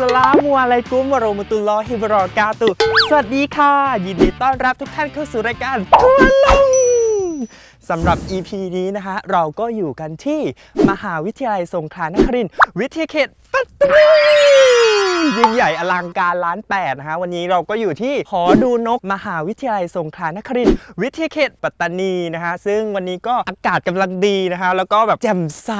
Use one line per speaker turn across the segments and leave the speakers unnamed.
สลามุอะลัยกุมวโรมตุลลอฮิบรอกาตุ สวัสดีค่ะ ยินดีต้อนรับทุกท่านเข้าสู่รายการทัวลงสำหรับ EP นี้นะคะ เราก็อยู่กันที่มหาวิทยาลัยสงขลานครินทร์วิทยาเขตปัตตานี ยิ่งใหญ่อลังการล้านแปดนะคะวันนี้เราก็อยู่ที่หอดูนกมหาวิทยาลัยสงขลานครินทร์วิทยาเขตปัตตานีนะคะซึ่งวันนี้ก็อากาศกำลังดีนะคะแล้วก็แบบแจ่มใส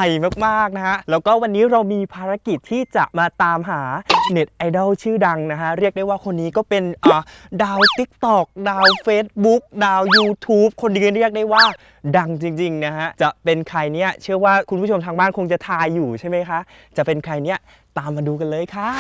มากๆนะคะแล้วก็วันนี้เรามีภารกิจที่จะมาตามหาเน็ตไอดอลชื่อดังนะคะเรียกได้ว่าคนนี้ก็เป็นอ่าดาว t ิ k t o k ดาว Facebook ดาว YouTube คนนี้เรียกได้ว่าดังจริงๆนะฮะจะเป็นใครเนี่ยเชื่อว่าคุณผู้ชมทางบ้านคงจะทายอยู่ใช่ไหมคะจะเป็นใครเนี่ย ตามมาดูกันเลยค่ะ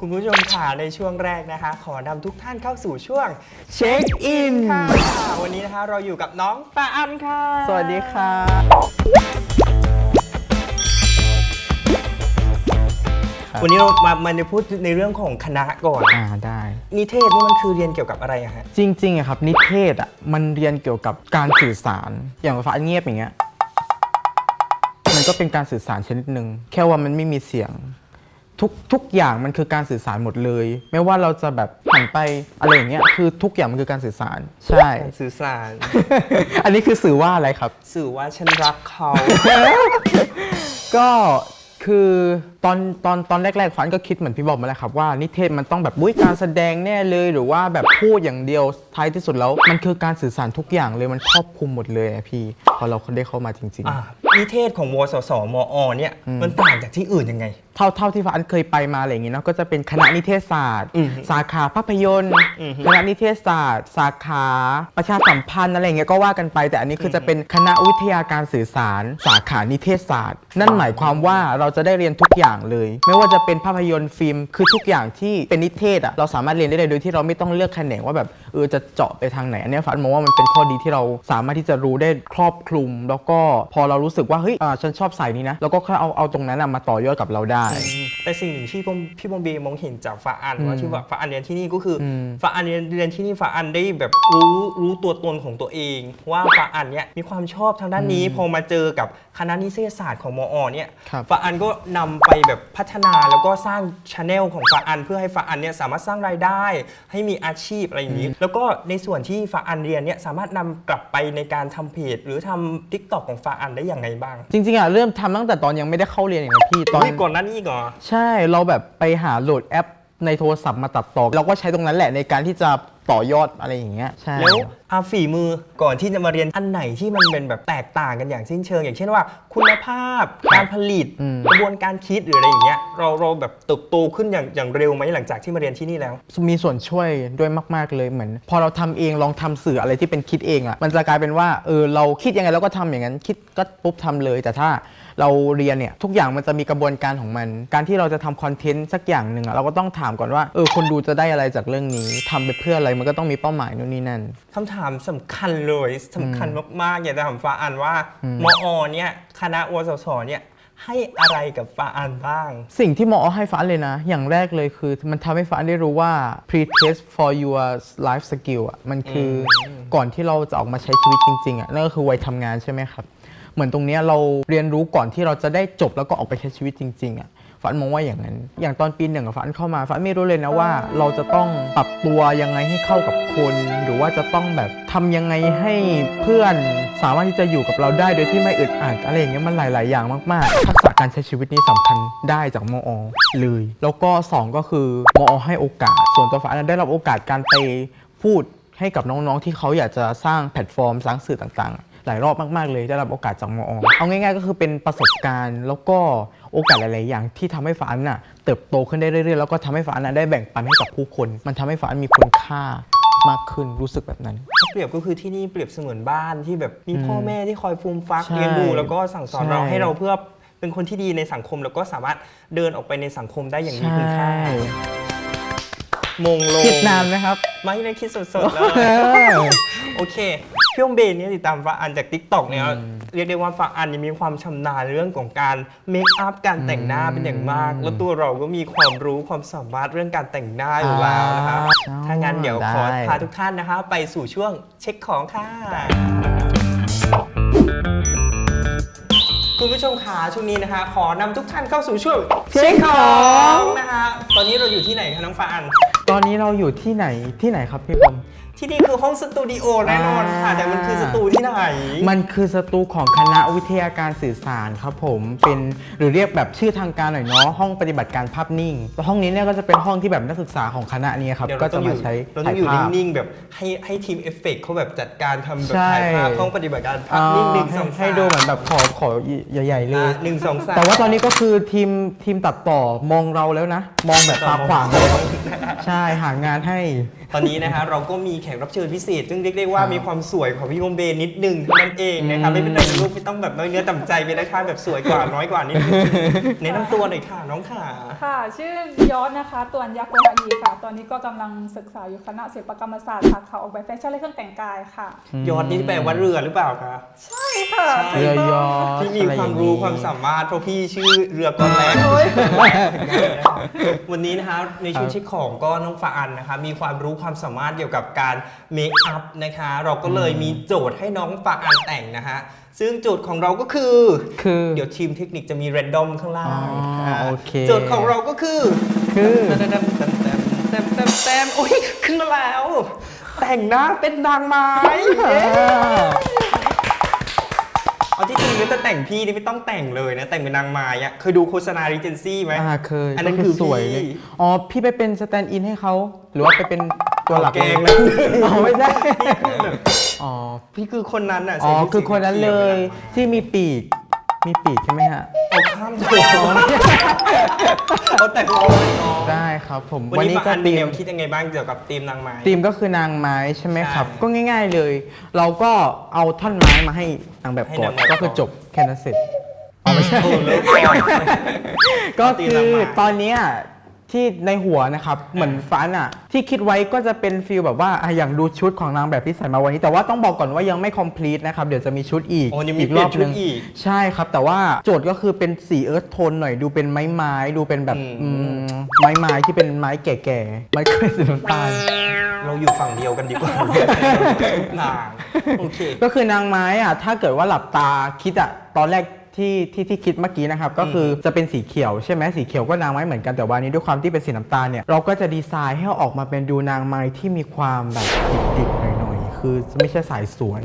คุณผู้ชมค่ะในช่วงแรกนะคะ ขอนำทุกท่านเข้าสู่ช่วงเช็คอินค่ะ วันนี้นะคะเราอยู่กับน้องปาอันค่ะ
สวัสดีค่ะ ครับ
วันนี้เรามามาในพูดในเรื่องของคณะก่อน
อ่าได้
นิเทศนี่มันคือเรียนเกี่ยวกับอะไรอะฮะ
จริงๆอะครับนิเทศอะมันเรียนเกี่ยวกับการสื่อสารอย่างภาษาเงียบอย่างเงี้ยมันก็เป็นการสื่อสารชนิดหนึ่งแค่ว่ามันไม่มีเสียง ทุกทุกอย่างมันคือการสื่อสารหมดเลย ไม่ว่าเราจะแบบหันไปอะไรอย่างเงี้ยคือทุกอย่างมันคือการสื่อสารใช่
การ สื่อสาร
อันนี้คือสื่อว่าอะไรครับ
สื่อว่าฉันรักเขา
ก็คือ ตอนตอนตอนแรกๆฟันก็คิดเหมือนพี่บอกมาแหล้วครับว่านิเทศมันต้องแบบบุ้ยการแสดงแน่เลย หรือว่าแบบพูดอย่างเดียวท้ายที่สุดแล้ว มันคือการสื่อสารทุกอย่างเลยมันครอบคลุมหมดเลยอะพี่ พอเราได้เข้ามาจริง
อ่านิเทศของวสสมอเนี่ยมันต่างจากที่อื่นยังไง
ๆเท่าเท่าที่ฟันเคยไปมาอะไรอย่างงี้เนาะก็จะเป็นคณะนิเทศศาสตร์
อืม
สาขาภาพยนตร์
อืม
คณะนิเทศศาสตร์ สาขาประชาสัมพันธ์อะไรอย่างเงี้ยก็ว่ากันไป แต่อันนี้คือจะเป็นคณะวิทยาการสื่อสาร สาขานิเทศศาสตร์ นั่นหมายความว่าเราจะได้เรียนทุกอย่างเลย ไม่ว่าจะเป็นภาพยนตร์ฟิล์ม คือทุกอย่างที่เป็นนิเทศอะเราสามารถเรียนได้เลยโดยที่เราไม่ต้องเลือกแขนงว่าแบบเออจะเจาะไปทางไหนอันเนี้ยฟันมองว่ามันเป็นข้อดีที่เราสามารถที่จะรู้ได้ครอบคลุม แล้วก็พอเรารู้สึกว่าเฮ้ยอ่าฉันชอบสายนี้นะเราก็แค่เอาเอาตรงนั้นอะมาต่อยอดกับเราได้
แต่สิ่งหนึ่งที่ผมพี่บอมเบย์มองเห็นจากฝาอัน
อืม
ว่าที่ว่าฝาอันเรียนที่นี่ก็คืออ
ม
ฝาอันเรียนเรียนที่นี่ฝาอันได้แบบรู้รู้ตัวตนของตัวเอง ว่าฝาอันเนี่ยมีความชอบทางด้านนี้พอมาเจอกับคณะนิเทศศาสตร์ของมอเนี่ย
ครับ
ฝาอันก็นำไปแบบพัฒนาแล้วก็สร้างชาแนลของฝาอัน เพื่อให้ฝาอันเนี่ยสามารถสร้างรายได้ ให้มีอาชีพอะไรอย่างนี้ แล้วก็ในส่วนที่ฝาอันเรียนเนี่ยสามารถนำกลับไปในการทำเพจหรือทำทิกตอกของฝาอันได้อย่างไรบ้าง
จริงๆอะเริ่มทำตั้งแต่ตอนยังไม่ได้เข้าเรียนอย่างนี้พี่ตอน
นี่ก่อนหน้านี้อีก่อน
ใช่เราแบบไปหาโหลดแอปในโทรศัพท์มาตัดต่อ เราก็ใช้ตรงนั้นแหละในการที่จะ ต่อยอดอะไรอย่างเงี้ยใช่
แล้วอาฝีมือก่อนที่จะมาเรียนอันไหนที่มันเป็นแบบแตกต่างกันอย่างสิ้นเชิง อย่างเช่นว่า คุณภาพการผลิต
อืม
กระบวนการคิดหรืออะไรอย่างเงี้ยเราเราแบบเติบโตขึ้นอย่างอย่างเร็วไหมหลังจากที่มาเรียนที่นี่แล้ว
มีส่วนช่วยด้วยมาก ๆ เลยเหมือน พอเราทำเองลองทำสื่ออะไรที่เป็นคิดเองอะ่ะมันจะกลายเป็นว่าเออเราคิดยังไงเราก็ทำอย่างนั้นคิดก็ปุ๊บทำเลย แต่ถ้า เราเรียนเนี่ยทุกอย่างมันจะมีกระบวนการของมัน การที่เราจะทำคอนเทนต์สักอย่างหนึ่งอะเราก็ต้องถามก่อนว่าเออคนดูจะได้อะไรจากเรื่องนี้ทำไปเพื่ออะไรมันก็ต้องมีเป้าหมายนู่นนี่นั่น
คำถามสำคัญเลยสำคัญมากๆ อยากจะถามฟ้าอันว่า
อืม
มอเนี่ยคณะวสสเนี่ยให้อะไรกับฟ้าอันบ้าง
สิ่งที่หมอให้ฟ้าเลยนะ อย่างแรกเลยคือมันทำให้ฟ้าได้รู้ว่า pre-test for your life skill อะมันคืออก่อนที่เราจะออกมาใช้ชีวิตจริง ๆ อะนั่นก็คือวัยทำงานใช่ไหมครับ เหมือนตรงเนี้ยเราเรียนรู้ก่อนที่เราจะได้จบแล้วก็ออกไปใช้ชีวิตจริงๆอะฝันมองว่าอย่างนั้น อย่างตอนปีหนึ่งฝันเข้ามาฝันไม่รู้เลยนะว่า เราจะต้องปรับตัวยังไงให้เข้ากับคน หรือว่าจะต้องแบบทำยังไงให้เพื่อนสามารถที่จะอยู่กับเราได้โดยที่ไม่อึดอัดอะไรอย่างเงี้ยมันหลาย ๆ อย่างมากๆทักษะการใช้ชีวิตนี้สำคัญได้จากมอเลย แล้วก็สองก็คือมอให้โอกาส ส่วนตัวฝันได้รับโอกาสการไปพูดให้กับน้อง ๆ ที่เขาอยากจะสร้างแพลตฟอร์มสร้างสื่อต่าง ๆ หลายรอบมาก ๆ เลยได้รับโอกาสจากมอเอาง่าย ๆ ก็คือเป็นประสบการณ์ แล้วก็โอกาสหลาย ๆ อย่างที่ทำให้ฟ้าอันน่ะเติบโตขึ้นได้เรื่อย ๆ แล้วก็ทำให้ฟ้าอันน่ะได้แบ่งปันให้กับผู้คน มันทำให้ฟ้าอันมีคุณค่ามากขึ้นรู้สึกแบบนั้น
ถ้าเปรียบก็คือที่นี่เปรียบเสมือนบ้านที่แบบมีพ่อแม่ที่คอยฟูมฟัก
ใช่
เลี้ยงดูแล้วก็สั่งสอน
ใช่
เราให้เราเพื่อเป็นคนที่ดีในสังคมแล้วก็สามารถเดินออกไปในสังคมได้อย่างมีคุณค่ามงลง
คิดนานไหมครับ
ไม่ได้คิดสดๆเลย โอเค พี่องเบนเนี่ยติดตามฟาอันจากทิกตอกเนี่ยเรียกได้ว่าฟาอันเนี่ยมีความชำนาญเรื่องของการเมคอัพการแต่งหน้าเป็นอย่างมากแล้วตัวเราก็มีความรู้ความสามารถเรื่องการแต่งหน้าอยู่แล้วนะครับ
อ่า
ถ้างั้นเดี๋ยวขอ
ได้
พาทุกท่านนะคะ ไปสู่ช่วงเช็คของค่ะ คุณผู้ชมขาช่วงนี้นะคะ ขอนำทุกท่านเข้าสู่ช่วง
เช็คของ
นะคะ ตอนนี้เราอยู่ที่ไหนคะน้องฟาอัน
ตอนนี้เราอยู่ที่ไหนที่ไหนครับพี่บอม
ที่นี่คือห้องสตูดิโอแน่นอนค่ะ
อ่า
แต่มันคือสตูที่ไหน
มันคือสตูของคณะวิทยาการสื่อสารครับผมเป็นหรือเรียกแบบชื่อทางการหน่อยเนาะห้องปฏิบัติการภาพนิ่งห้องนี้เนี่ยก็จะเป็นห้องที่แบบนักศึกษาของคณะนี้ครับ
เดี๋ยว
ก็
เรา
จะ
ต้องอ
มา
ยู่
ใช้
เราต้
ถ่า
อยงอยู่
ภาพ
นิ่งๆแบบให้ให้ทีมเอฟเฟกต์เขาแบบจัดการทำแบบ
ใช่
ถ่ายภาพห้องปฏิบัติการภาพนิ่งหนึ่งสอง
ให้ดูเหมือนแบบขอขอใหญ่ๆเลย
อะหนึ่งสองสาม
แต่ว่าตอนนี้ก็คือทีมทีมตัดต่อมองเราแล้วนะ มองแบบตาขวางเลยใช่หางานให้
ตอนนี้นะคะเราก็มีแขกรับเชิญพิเศษ ซึ่งเรียกได้ว่า
ครับ
มีความสวยของพี่โมเบนนิดนึงเท่านั้นเองนะคะ
อืม
ไม่เป็นไรนะลูกไม่ต้องแบบน้อยเนื้อต่ำใจไปนะคะแบบสวยกว่าน้อยกว่านิดนึงแนะนำตัวหน่อยค่ะน้องค่ะ
ค่ะ ชื่อยอดนะคะตัวนยักษ์โกหอีค่ะ ตอนนี้ก็กำลังศึกษาอยู่คณะศิลปกรรมศาสตร์สาขาออกแบบแฟชั่นและเครื่องแต่งกายค่ะ
ยอดนี่แปลว่าเรือหรือเปล่าคะ
ใช่ค่ะ
ใช่
เรือยอช
ที่มี
อะไร
ค
อ
วาม
ย่ง
รู้
นี้
ความสามารถเพราะพี่ชื่อเรือก้อนแรง
โอ้ย
วันนี้นะคะในชุด
ครับ
เช็คของก็น้องฟาอันนะคะ มีความรู้ความสามารถเกี่ยวกับการเมคอัพนะคะ เราก็เลยมีโจทย์ให้น้องฟาอันแต่งนะคะซึ่งโจทย์ของเราก็คือ
คือ
เดี๋ยวทีมเทคนิคจะมีแรนดอมข้างล่าง
อ๋อโอเค
โจทย์ของเราก็คือ
คือ
เต็มเต็มเต็มเต็มเต็มเต็มเต็มโอ้ยขึ้นมาแล้ว แต่งหน้าเป็นนางไม้เย้เอาที่จริงแล้วจะแต่งพี่นี่ไม่ต้องแต่งเลยนะ แต่งเป็นนางไม้อะเคยดูโฆษณารีเจนซี่ไหม
อ่าเคย
อันนั้น
ก็
คือ
สวยเลย
พี่
อ๋อพี่ไปเป็นสแตนด์อินให้เขาหรือว่าไปเป็น ตัวหลัก
แกงนะ
อ๋อไม่ได้อ๋อ
พี่คือคนนั้นอะ
อ๋อ
ใส่ชุด
คือคนนั้นเลย
สี
ที่มีปีก มีปีกใช่ไหมฮะ
เขียวเอาข้ามโจทย์เอาแต่งตัวน้อง
ได้ครับผม
วันนี้
ก็
ก็
ตี
เตรีย
ม
มคิดยังไงบ้างเกี่ยวกับธีมนางไม้
ตีมก็คือนางไม้ใช่ไหมครับ
ใช่
ก็ง่าย ๆเลย เราก็เอาท่อนไม้มาให้นางแบบ
ให้
ก่อน
นางแบบ
ก็คือจบแค่นั้นเสร็จอ๋อไม่ใช่
โอ้เลิกก่อน
ก็
ตี
คื
นาง
อ
ไม้
ตอนเนี้ย ที่ในหัวนะครับเหมือนฟันอะที่คิดไว้ก็จะเป็นฟิลแบบว่าอะอย่างดูชุดของนางแบบที่ใส่มาวันนี้ แต่ว่าต้องบอกก่อนว่ายังไม่ complete นะครับเดี๋ยวจะมีชุดอีก
โอ้ยังมี
รอบ
เปลี่ยนชุด
นึง
อีก
ใช่ครับ แต่ว่าโจทย์ก็คือเป็นสีเอิร์ธโทนหน่อยดูเป็นไม้ไม้ๆดูเป็นแบบ
อืม
อืมไม้ไม้ที่เป็นไม้แก่ๆไม้เคยสีน้ำตาล
เราอยู่ฝั่งเดียวกันดีกว่า นางโอเค
ก็คือนางไม้อะถ้าเกิดว่าหลับตาคิดอะตอนแรก ที่ที่ที่คิดเมื่อกี้นะครับก็คือจะเป็นสีเขียวใช่ไหมสีเขียวก็นางไม้เหมือนกันแต่ว่านี้ด้วยความที่เป็นสีน้ำตาลเนี่ยเราก็จะดีไซน์ให้ออกมาเป็นดูนางไม้ที่มีความแบบดิบๆหน่อยๆคือไม่ใช่สายสวย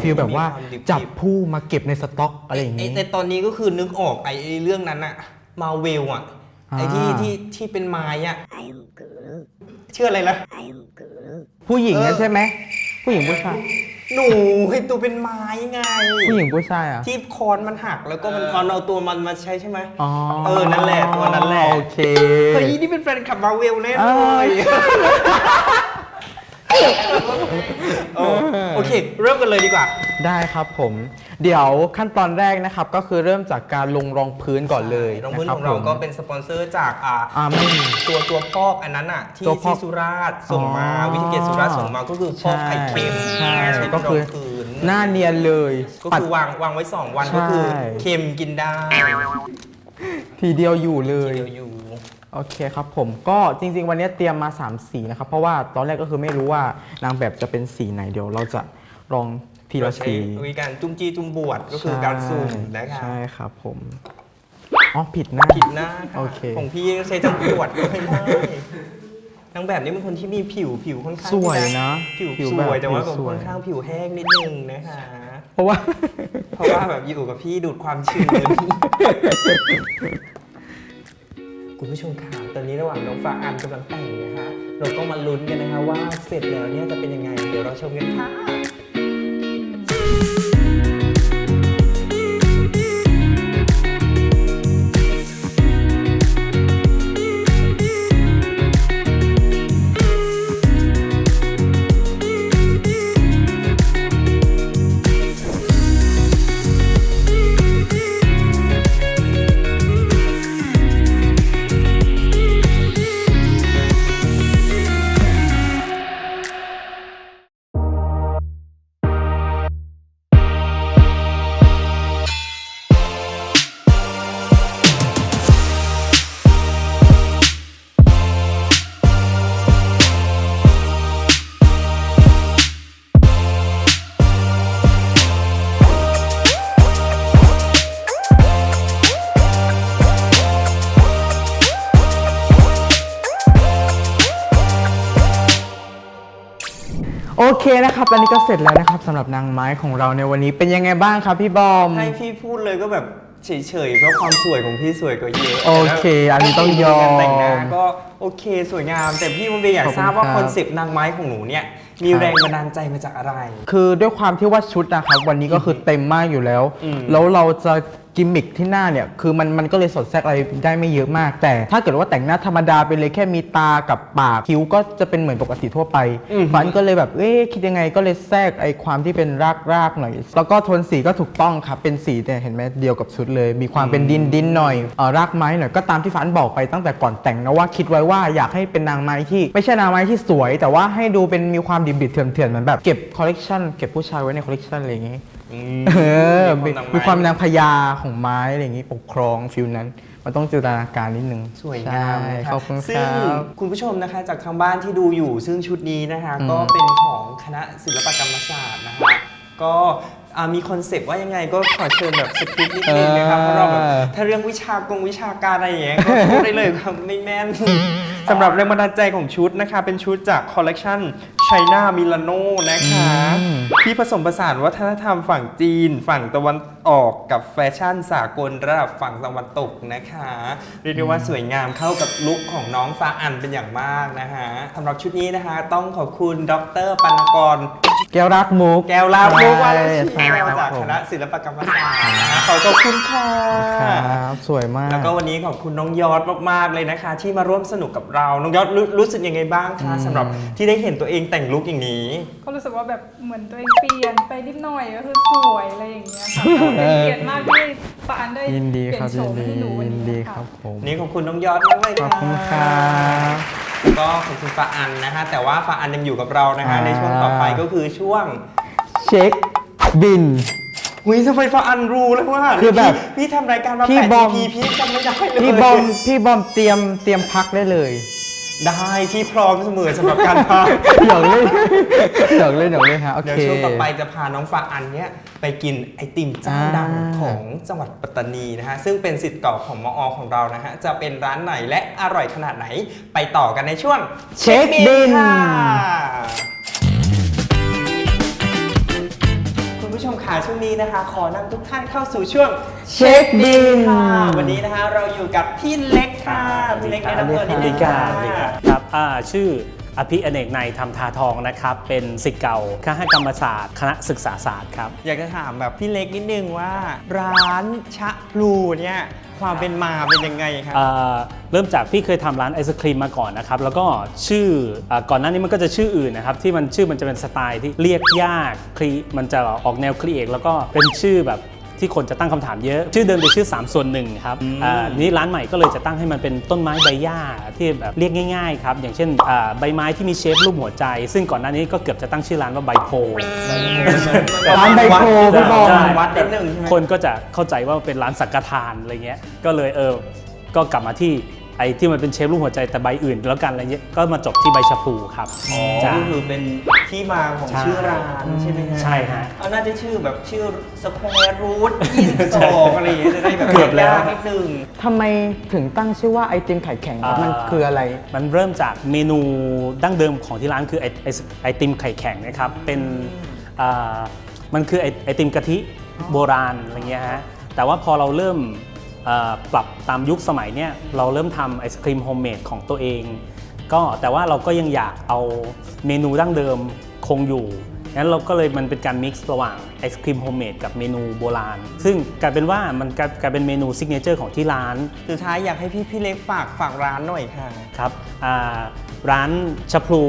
ฟีลแบบว่า
มีความดิบๆ
จับผู้มาเก็บในสต็อกอะไรอย่าง
ไอ้
นี้
แต่ตอนนี้ก็คือนึกออกไอ้ไอ้เรื่องนั้นอะมาเวลอะไอ้ที่
อ่า
ที่ที่เป็นไม้อะชื่ออะไรนะ
ผู้หญิง
เอ
นั่
อ
นใช่ไหมผู้หญิงผู้ชาย
หนูไอ้ตัวเป็นไม้ไง
ผู้หญิงผู้ชายอะ
ที่คอนมันหักแล้วก็มันเอาเอาตัวมันมาใช้ใช่ไหม
อ๋อ
เออ นั่นแหละตัวนั้นแหละ
โอเค
เฮ้ยนี่เป็นแฟนคลับมาเวลแน่เล
เอ้ย
ย โอ้โอเค เริ่มกันเลยดีกว่า
ได้ครับผม เดี๋ยวขั้นตอนแรกนะครับ ก็คือเริ่มจากการลงรองพื้นก่อนเลย
รองพื้น
นะค
ข
บ
องเรา
ผม
ก็เป็นสปอนเซอร์จากอ่า
อ่าไม่มี
ตัวตัวพอกอันนั้นอะที่
ตัวพอก
ที่สุราษฎร์ส่งมา
อ๋อ
วิธีเกตสุราษฎร์ส่งมาก็คือพอกไข่เค็ม
ใช่
ใช้
ก็
เป็นร
คือ
องพื้น
หน้าเนียนเลย
ก็
ปัด
คือวางวางไว้ 2 วัน
ใช่
ก็คือเค็มกินได้
ทีเดียวอยู่เลย
เดียวอยู่
โอเคครับผมก็จริง ๆ วันนี้เตรียมมา 3 สีนะครับ เพราะว่าตอนแรกก็คือไม่รู้ว่านางแบบจะเป็นสีไหนเดี๋ยว เราจะลองที
เรา
ละ
ใช้
สี
วิธีการจุ้มจี้จุ้มบวดก็คือการสุ่มนะคะ
ใช่ครับผมอ๋อผิดหน้า
ผิดหน้าค่ะ
โอเค
ของพี่ใช้จำบวดก็ไม่ได้นางแบบนี้เป็นคนที่มีผิวผิวค่อนข้าง
สวย
ที่จ
นะ
ผิว
ผิว
ส
แบบ
วยแต่ว่า
ผิ
แบบ
วสวย
ค่อนข้างผิวแห้งนิดนึงนะคะ
เพราะว่า
เพราะว่าแบบอยู่กับพี่ดูดความชื้น คุณผู้ชมค่ะตอนนี้ระหว่างน้องฟ้าอันกำลังแต่งนะคะ เราก็มาลุ้นกันนะคะว่าเสร็จแล้วเนี่ยจะเป็นยังไง เดี๋ยวเราชมกันค่ะ
โอเคนะครับตอนนี้ก็เสร็จแล้วนะครับสำหรับนางไม้ของเราในวันนี้เป็นยังไงบ้างครับพี่บอม
ให้พี่พูดเลยก็แบบเฉยๆเพราะความสวยของพี่สวยกว่าเยอะ
โอเคอันนี้ต้องยอม
การแต่งหน้าก็โอเคสวยงาม แต่พี่มันเบย์อยากทราบว่า
ขอบคุณครับ
คอนเซปต์นางไม้ของหนูเนี่ยมี
ครับ
แรงบันดาลใจมาจากอะไร
คือด้วยความที่ว่าชุดนะครับวันนี้ก็คือเต็มมากอยู่แล้ว
อืม
แล้วเราจะ กิมมิคที่หน้าเนี่ยคือมันมันก็เลยสดแทรกอะไรได้ไม่เยอะมาก แต่ถ้าเกิดว่าแต่งหน้าธรรมดาไปเลยแค่มีตากับปากคิ้วก็จะเป็นเหมือนปกติทั่วไป
อืม
ฟันก็เลยแบบเอ๊ะคิดยังไงก็เลยแทรกไอ้ความที่เป็นรากรากๆหน่อย แล้วก็โทนสีก็ถูกต้องครับเป็นสีเนี่ยเห็นไหมเดียวกับชุดเลย มีความเป็นดินดินๆหน่อยเออรากไม้หน่อยก็ตามที่ฟันบอกไปตั้งแต่ก่อนแต่งนะว่าคิดไว้ว่าอยากให้เป็นนางไม้ที่ ไม่ใช่นางไม้ที่สวย แต่ว่าให้ดูเป็นมีความดิบดิบๆเถื่อนเถื่อนๆเหมือนแบบเก็บคอลเลกชันเก็บผู้ชายไว้ในคอลเลกชันอะไรอย่างงี้
อื
เออมี
นง
มีความนางพญาของไม้อะไรอย่างงี้ปกครองฟิลนั้น มันต้องจินตนาการนิดนึง
สวยงาม
ใช่
นะะ
ขอบคุณค
ซึ่ง
รับ
คุณผู้ชมนะคะจากทางบ้านที่ดูอยู่ ซึ่งชุดนี้นะคะ
อืม
ก็เป็นของคณะศิลปกรรมศาสตร์นะคะ ก็ อ่ามีคอนเซปต์ว่ายังไงก็ขอเชิญแบบสคริปต์นิดนึงนะครับเพราะเราแบบถ้าเรื่องวิชากงวิชาการอะไรอย่างเงี้ยก็พูดได้เลยครับไม่แม่นสำหรับแรงบันดาลใจของชุดนะคะ เป็นชุดจากคอลเลกชัน China Milano นะคะ
อืม
ที่ผสมผสานวัฒนธรรมฝั่งจีน ฝั่งตะวัน ออกกับแฟชั่นสากลระดับฝั่งตะวันตกนะคะเรียกได้ว่าสวยงามเข้ากับลุคของน้องฟ้าอันเป็นอย่างมากนะคะสำหรับชุดนี้นะคะ ต้องขอบคุณดรปานกร
แก้วรักมุก
แก้วลาภูวาลชี
ใช่ครับ
จาก
ผม
คณะศิลปกรรมศาสตร์นะคะขอขอบคุณค่ะ
ครับสวยมาก
แล้วก็วันนี้ขอบคุณน้องยอดมากๆเลยนะคะ ที่มาร่วมสนุกกับเรา น้องยอดรู้รู้สึกยังไงบ้างคะสำหรับที่ได้เห็นตัวเองแต่งลุคอย่างนี้
ก็รู้สึกว่าแบบเหมือนตัวเองเปลี่ยนไปนิดหน่อยก็คือสวยอะไรอย่างเงี้ยค่ะเป็นเกียรติมากที่ปานได้
ยินดี
เปลี่
ค
ย
รั
น
บ
โฉ
ยิน
ม
ดี
ให้หนูวัน
ยิน
นี้
ดี
ค่ะ
ครับผม
นี่ขอบคุณน้องยอดมากเลย
ข
ค่ะ
อบคุณครับ
ก็ขอบคุณฟ้าอันนะคะ แต่ว่าฟ้าอันยังอยู่กับเรานะคะ
อ่า
ในช่วงต่อไปก็คือช่วง
เช็คบิน
หุยทำไมฟ้าอันรู้แล้วว่า
คือแบบ
พี่พี่ทำรายการมา
พี่
แปด
บอม
EP พี่จำไม่ได้เลย
พี่บอมพี่บอมเตรียมเตรียมพักได้เลย
ได้ที่พร้อมเสมอสำหรับการพา
หยอกเล่นหยอกเล่นหยอกเล่นฮะโอ
เดี๋ยว
เค
ช่วงต่อไปจะพาน้องฟ้าอันเนี้ยไปกินไอติมเจ้าดัง
อ่า
ของจังหวัดปัตตานีนะฮะซึ่งเป็นสิทธิ์เก่าของมอของเรานะฮะจะเป็นร้านไหนและอร่อยขนาดไหนไปต่อกันในช่วง
เช็คบิน
ค่ะ ชมค่ะช่วงนี้นะคะ ขอนำทุกท่านเข้าสู่ช่วง
เช็คบิน
ค่ะวันนี้นะคะเราอยู่กับพี่เล็กค่ะพี่เล็กแนะนำตัวนิดนึง
ค
ค่ะ
รับครับอ่าชื่ออภิอเนกในยทำทาทองนะครับ เป็นศิษย์เก่าคณะกรรมศาสตร์ คณะศึกษาศาสตร์ครับ
อยากจะถามแบบพี่เล็กนิดนึงว่า ร้านชะพลูเนี่ย ความเป็นมาเป็นยังไงครับ
เริ่มจากพี่เคยทำร้านไอศครีมมาก่อนนะครับ แล้วก็ชื่ออก่อนหน้านี้มันก็จะชื่ออื่นนะครับที่มันชื่อมันจะเป็นสไตล์ที่เรียกยากครีมันจะออกแนวครีเอกแล้วก็เป็นชื่อแบบ ที่คนจะตั้งคำถามเยอะ ชื่อเดิมเป็นชื่อ 3 ส่วนหนึ่งครับอ่านี้ร้านใหม่ก็เลยจะตั้งให้มันเป็นต้นไม้ใบหญ้าที่แบบเรียกง่ายๆครับอย่างเช่นอ่าใบไม้ที่มีเชฟรูปหัวใจ ซึ่งก่อนหน้านี้ก็เกือบจะตั้งชื่อร้านว่าใบโพ
ร้านใบโพพี่บอม
ใช่
วัดนิดนึงใช่ไหม
คนก็จะเข้าใจว่าเป็นร้านสังฆทานอะไรเงี้ยก็เลยเออก็กลับมาที่ ไอ้ที่มันเป็นเชฟรูปหัวใจแต่ใบอื่น แล้วกันอะไรเงี้ยก็มาจบที่ใบชะพลูครับ
อ๋อ
จ้ะ
ก็คือเป็นที่มาของ
ใช่
ชื่อร้านใช่ไหมฮะ
ใช่ฮะ
เอาน่าจะชื่อแบบชื่อสแควร์รูท22อะไรอย่างเงี้ยจะได้แบบ
เกือบแล้ว
ยากนิดนึง
ทำไมถึงตั้งชื่อว่าไอติมไข่แข็งครับ
อ่ามั
มันคืออะไร
มันเริ่มจากเมนูดั้งเดิมของที่ร้านคือไอไอไอติมไข่แข็งนะครับ เป็นอ่ามันคือไอไอติมกะทิโบราณอะไรเงี้ยฮะ แต่ว่าพอเราเริ่มเอ่อ ปรับตามยุคสมัยเนี่ยเราเริ่มทำไอศครีมโฮมเมดของตัวเอง ก็แต่ว่าเราก็ยังอยากเอาเมนูดั้งเดิมคงอยู่ งั้นเราก็เลยมันเป็นการมิกซ์ระหว่างไอศครีมโฮมเมดกับเมนูโบราณ ซึ่งกลายเป็นว่ามันกลายกลายเป็นเมนูซิกเนเจอร์ของที่ร้าน
สุดท้ายอยากให้พี่พี่เล็กฝากฝากร้านหน่อยค่ะ
ครับอ่าร้านชะพลู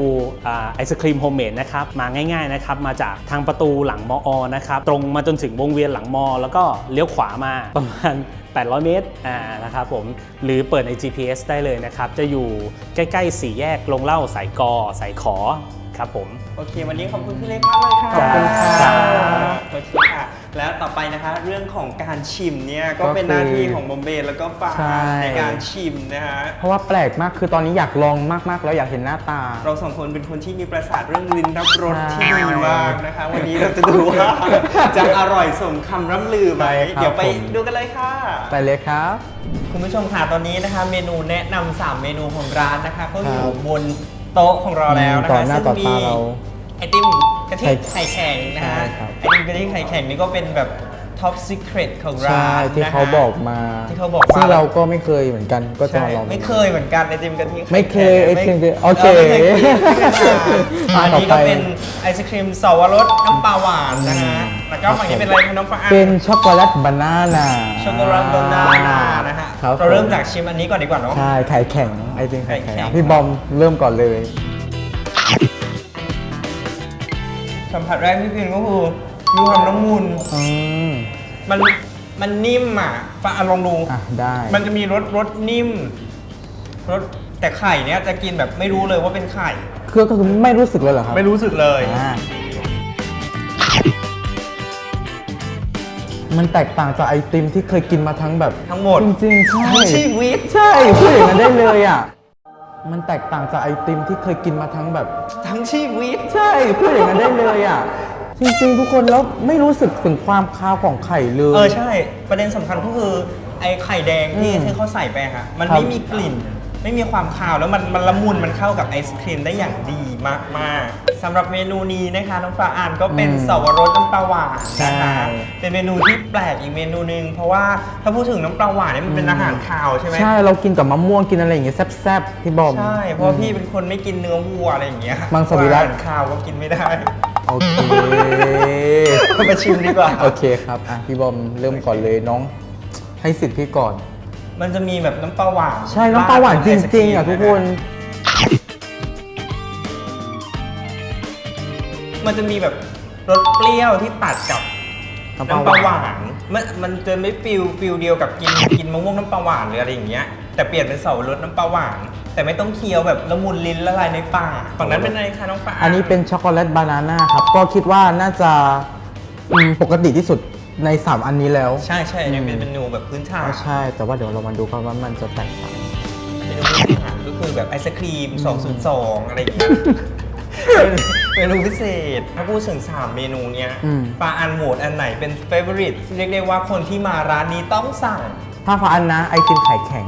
อ่าไอศครีมโฮมเมดนะครับ มาง่ายๆนะครับ มาจากทางประตูหลังมอ นะครับ ตรงมาจนถึงวงเวียนหลังมอ แล้วก็เลี้ยวขวามาประมาณ 800 เมตรอ่านะครับผม หรือเปิดใน GPS ได้เลยนะครับ จะอยู่ใกล้ๆสี่แยกลงเหล่าสายกอสายขอครับผม
โอเค วันนี้ขอบคุณพี่เล็กมากเลยค่ะ
ขอบคุณครับ
โอเคค่ะ แล้วต่อไปนะคะ เรื่องของการชิมเนี่ยก็
ก็
เป็น
คือ
หน้าที่ของบอมเบย์แล้วก็ฟา
ใช่
ในการชิมนะฮะ
เพราะว่าแปลกมากคือตอนนี้อยากลองมากๆ แล้วอยากเห็นหน้าตา
เราสองคนเป็นคนที่มีประสาทเรื่องลิ้นรับรส
ใช่
ที่ดีมากนะคะ วันนี้เราจะดูว่าจะอร่อยสมคำร่ำลือไหม
ใช่ครับ
เดี๋ยวไป
ผม
ดูกันเลยค่ะ
ไปเลยครับ
คุณผู้ชมค่ะตอนนี้นะคะ เมนูแนะนำสามเมนูของร้านนะคะ ก็อยู่
ครับ
บนโต๊ะของเราแล้วนะ
ต่อ
คะ
หน้า
ซึ่ง
ต่อ
มี
ตาเรา
ไอติมกะทิ
ไข่
ไข่แข็งนะฮะ
ใช่ครับ
ไอติมกะทิไข่แข็งนี่ก็เป็นแบบท็อปซีเครตของร้าน
ใช่ที่
นะฮะ
เขาบอกมา
ที่เขาบอกมา
ซึ่งเราก็ไม่เคยเหมือนกันก็จะ
ใช่
มาลองดู
ไม่เคยเหมือนกันไอติมกะทิข่
ไม่เคย
แข็ง
ไอติมกะทิ
ไม่
โอเค
ไม่ยกินไม่เคยทาน
อะ
อันนี้
ต่
ก็
อไป
เป็นไอศครีมสวรสน้ำปลาหวานนะฮะแล้วก็ฝั่งนี้เป็นอะไรคะน้องฟ้าอัน
เป็นช็อกโกแลตบานาน่า
ช็อกโกแลตบานาน่านะฮะ
ครับ
เราเริ่ม
ผ
จากชิมอันนี้ก่อนดีกว่าเนาะ
ใช่ไข่แข็งไอติมไข่แข็ง
ไข่แข็ง
อะพี่บอมเริ่มก่อนเลย
สัมผัสแรกที่กินก็คือมีความละมุน
อืม
มันมันนิ่มอะฟ้าอันลองดู
อะได้
มันจะมีรสรสนิ่มรสแต่ไข่เนี้ยจะกินแบบไม่รู้เลยว่าเป็นไข่
คือก็คือไม่รู้สึกเลยเหรอครับ
ไม่รู้สึกเลย
อ่ามันแตกต่างจากไอติมที่เคยกินมาทั้งแบบ
ทั้งหมด
จริงๆใช่
ทั้งชีวิต
ใช่พูดอย่างนั้นได้เลยอะ มันแตกต่างจากไอติมที่เคยกินมาทั้งแบบ
ทั้งชีวิต
ใช่พูดอย่างนั้นได้เลยอะ จริงๆ ทุกคนแล้วไม่รู้สึกถึงความคาวของไข่เลย
เออใช่ ประเด็นสำคัญก็คือไอ้ไข่แดงที่
อืม
ที่เขาใส่ไปอะค่ะ มัน
ครับ
ไม่มีกลิ่น ไม่มีความคาวแล้วมันมันละมุนมันเข้ากับไอศครีมได้อย่างดีมากๆสำหรับเมนูนี้นะคะน้องฟ้าอ่านก็เป็น
อืม
สวรสน้ำปลาหวานนะคะ
ใช่
เป็นเมนูที่แปลกอีกเมนูหนึงเพราะว่าถ้าพูดถึงน้ำปลาหวานเนี่ยมันเป็นอาหารคาวใช่ไหม
ใช่เรากินกับมะม่วงกินอะไรอย่างเงี้ยแซ่บๆพี่บอม
ใช่ เพราะว่าพี่เป็นคนไม่กินเนื้อวัวอะไรอย่างเงี้ย
มังสวิรัติ
อาหารคาวก็กินไม่ได้
โอเค
มาชิมดีกว่า
โอเคครับอะพี่บอมเริ่มก่อนเลยน้อง ให้สิทธิ์พี่ก่อน
มันจะมีแบบน้ำปลาหวาน
ใช่น้ำปลาหวานจริงๆอะทุกคน
มันจะมีแบบรสเปรี้ยวที่ตัดกับ
น้ำ
น้ำ
ป
ป
ลา
ลา
ห
ห
วาน
วานมันมันจะไม่ฟิลฟิลเดียวกับกินกินมะม่วงน้ำปลาหวานหรืออะไรอย่างเงี้ยแต่เปลี่ยนเป็นเสาวรสน้ำปลาหวาน แต่ไม่ต้องเคี้ยวแบบละมุนลิ้นละลายในปากฝั่งนั้นเป็นอะไรคะน้องปลา
อันนี้เป็นช็อกโกแลตบานาน่าครับ ก็คิดว่าน่าจะอืมปกติที่สุด ใน 3 อันนี้แล้ว
ใช่ใช่เนี่ยเป็นเมนูแบบพื้นฐาน
ใช่ แต่ว่าเดี๋ยวเรามาดูกันว่ามันจะแตกต่าง
เมนูพื้นฐานก็คือแบบไอศครีม 202 อะไรอย่างเงี้ยเมนูพิเศษ ถ้าพูดถึง 3 เมนูเนี้ย
อืม
ปลาอันโหวตอันไหนเป็นเฟเวอริตเรียกได้ว่าคนที่มาร้านนี้ต้องสั่ง
ถ้าฟ้าอันนะไอติมไข่แข็ง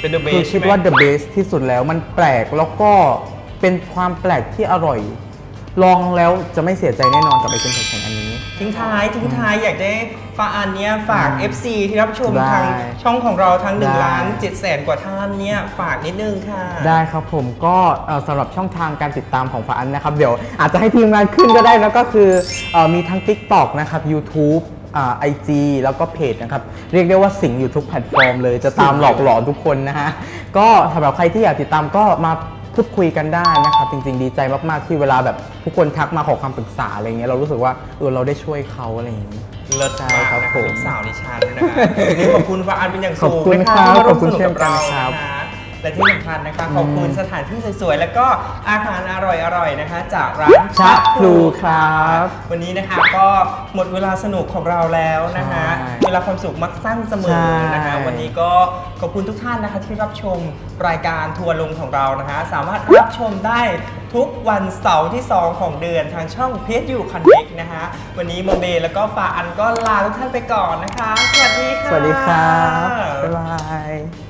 เป็นเดอะเบ
คือ
ส
คิดว่า the best ที่สุดแล้วมันแปลกแล้วก็เป็นความแปลกที่อร่อย ลองแล้วจะไม่เสียใจแน่นอนกับไอติมไข่แข็งอันนี้
ทิ้งท้ายทิ้งท้ายอยากได้ปลาอันเนี้ยฝาก
อืม
FC ที่รับชม
ได้
ทางช่องของเราทั้ง
ได้
1ล้าน7แสนกว่าท่านเนี่ยฝากนิดนึงค่ะ
ได้ครับผมก็เอ่อสำหรับช่องทางการติดตามของฟ้าอันนะครับ เดี๋ยวอาจจะให้ทีมงานขึ้นก็ได้แล้วก็คือเอ่อมีทั้ง TikTok นะครับ YouTube ไอจีแล้วก็เพจนะครับ เรียกได้ว่าสิงอยู่ทุกแพลตฟอร์มเลยจะตามหลอกหลอนทุกคนนะฮะ ก็สำหรับใครที่อยากติดตามก็มา พูดคุยกันได้นะครับ จริง ๆ ดีใจมากๆที่เวลาแบบทุกคนทักมาขอคำปรึกษาอะไรเงี้ยเรารู้สึกว่าเออเราได้ช่วยเขาอะไรอย่างนี้
เลิศ
ใช่
มาก
ครับ
นะ
ผม
ลูกสาวดิฉันนะคะวันนี้ขอบคุณฟ้าอันเป็นอย่างสูง
ขอบคุณ
นะ
ครั
คะ
บ
ที่มาร่วม
ขอบคุ
ส
ณ
นุกกับเรา
เช่นกันครับ
นะคะ และที่สำคัญนะคะขอบคุณสถานที่สวยๆ แล้วก็อาหารอร่อยๆ นะคะ จากร้าน
ชะพลูครับ
วันนี้นะคะก็หมดเวลาสนุกของเราแล้วนะคะ
ใช่
เวลาความสุขมักสั้นเสมอนะคะ
ใช่
วันนี้ก็ขอบคุณทุกท่านนะคะที่รับชมรายการทัวร์ลงของเรานะคะ สามารถรับชมได้ทุกวันเสาร์ที่ 2 ของเดือนทางช่องเพจยูคอนเน็กนะคะ วันนี้โมเมแล้วก็ฟาอันก็ลาทุกท่านไปก่อนนะคะ สวัสดีค่ะ
สวัสดีครับ บ๊ายบาย